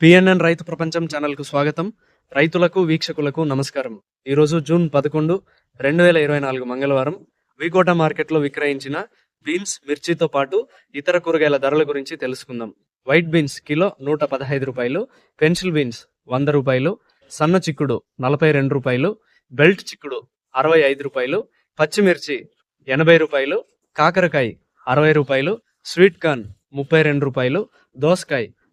PNN రైతు ప్రపంచం ఛానల్కు స్వాగతం. రైతులకు వీక్షకులకు నమస్కారం. ఈరోజు జూన్ పదకొండు రెండు వేల ఇరవై నాలుగు మంగళవారం వికోట మార్కెట్లో విక్రయించిన బీన్స్ మిర్చితో పాటు ఇతర కూరగాయల ధరల గురించి తెలుసుకుందాం. వైట్ బీన్స్ కిలో నూట పదహైదు రూపాయలు పెన్సిల్ బీన్స్ వంద రూపాయలు సన్న చిక్కుడు నలభై రెండు రూపాయలు బెల్ట్ చిక్కుడు అరవై ఐదు రూపాయలు పచ్చిమిర్చి ఎనభై రూపాయలు కాకరకాయ అరవై రూపాయలు స్వీట్ కార్న్ ముప్పై రెండు రూపాయలు దోసకాయ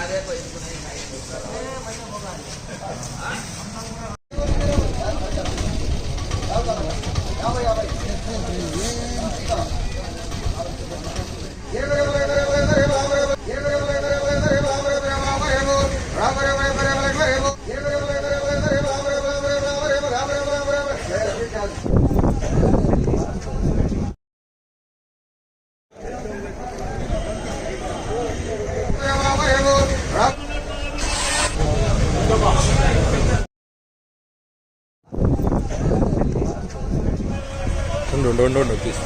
అదే పోయి ఉండు ఉండు ఉండు ఉండు తీసు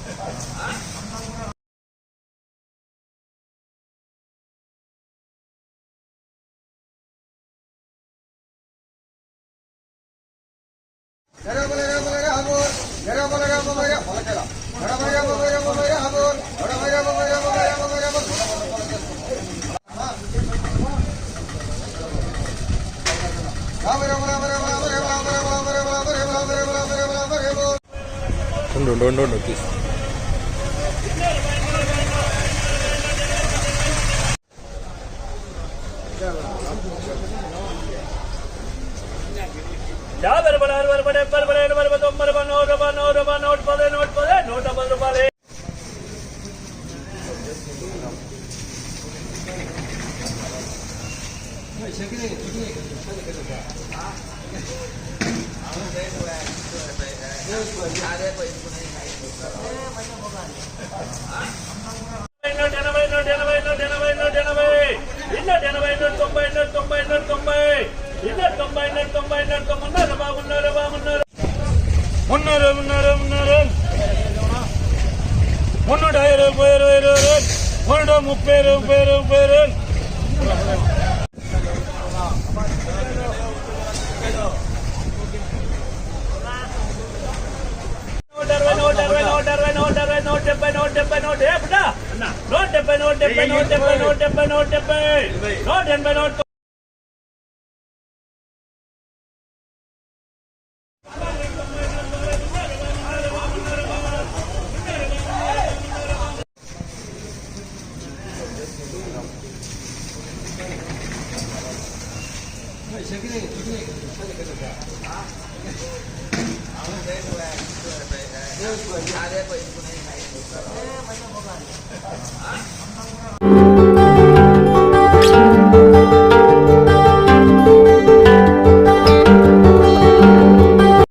ఉండు don't don't don't notice. Yeah, Yeah, I'm going to go back. Yeah, I'm going to go back. முன்னேறு முன்னேறு முன்னேறு முன்னூறு ஐயரு பேரு இருபது முன்னூறு முப்பேரு பேரு பேரு நூற்றெண்பது நூற்றெண்பது நூற்றெண்பது நூற்றெண்பது நூற்றெண்பது நூற்றெண்பது అరవై నూట